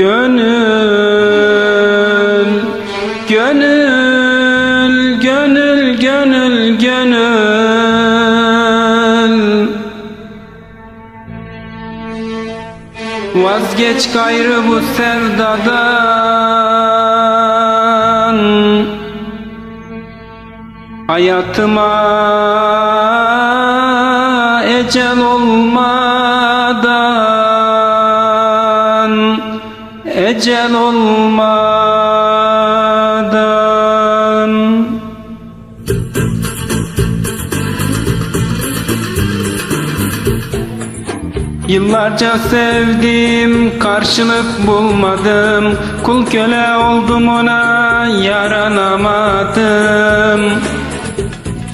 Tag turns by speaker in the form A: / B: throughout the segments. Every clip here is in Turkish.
A: Gönül, gönül, gönül, gönül, gönül. Vazgeç gayrı bu sevdadan. Hayatıma ecel olmadan Ecel olmadan. Yıllarca sevdim, karşılık bulmadım. Kul köle oldum ona, yaranamadım.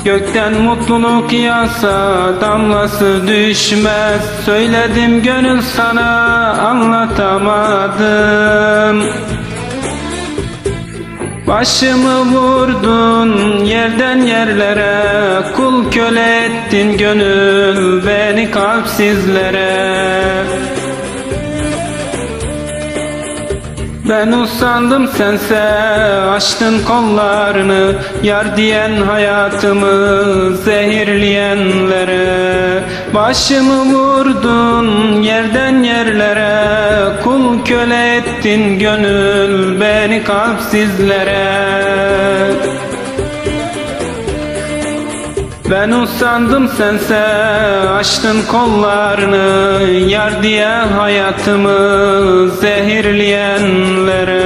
A: Gökten mutluluk yağsa damlası düşmez. Söyledim gönül sana anlatamadım. Başımı vurdun yerden yerlere Kul köle ettin gönül beni kalpsizlere. Ben usandım sense açtın kollarını Yar diyen hayatımı zehirleyenlere Başımı vurdun yerden yerlere Kul köle ettin gönül beni kalpsizlere. Ben usandım sense açtın kollarını Yar diye hayatımı zehirleyenlere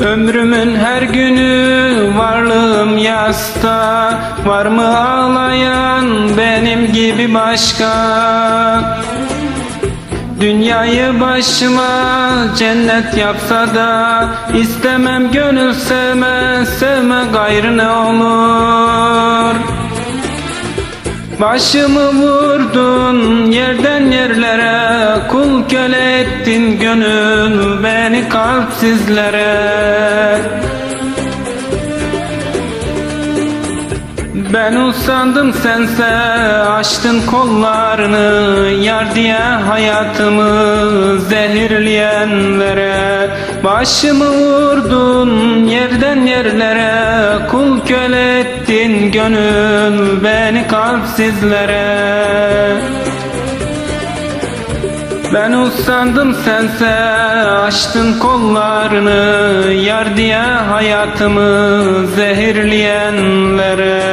A: Ömrümün her günü varlığım yasta. Var mı ağlayan benim gibi başka? Dünyayı başıma cennet yapsa da istemem gönül sevme sevme gayrı ne olur? Başımı vurdun yerden yerlere köle ettin gönül beni kalpsizlere. Ben usandım sense açtın kollarını Yar diye hayatımı zehirleyenlere. Başımı vurdun yerden yerlere Kul köle ettin gönül beni kalpsizlere ben usandım sense açtın kollarını Yar diye hayatımı zehirleyenlere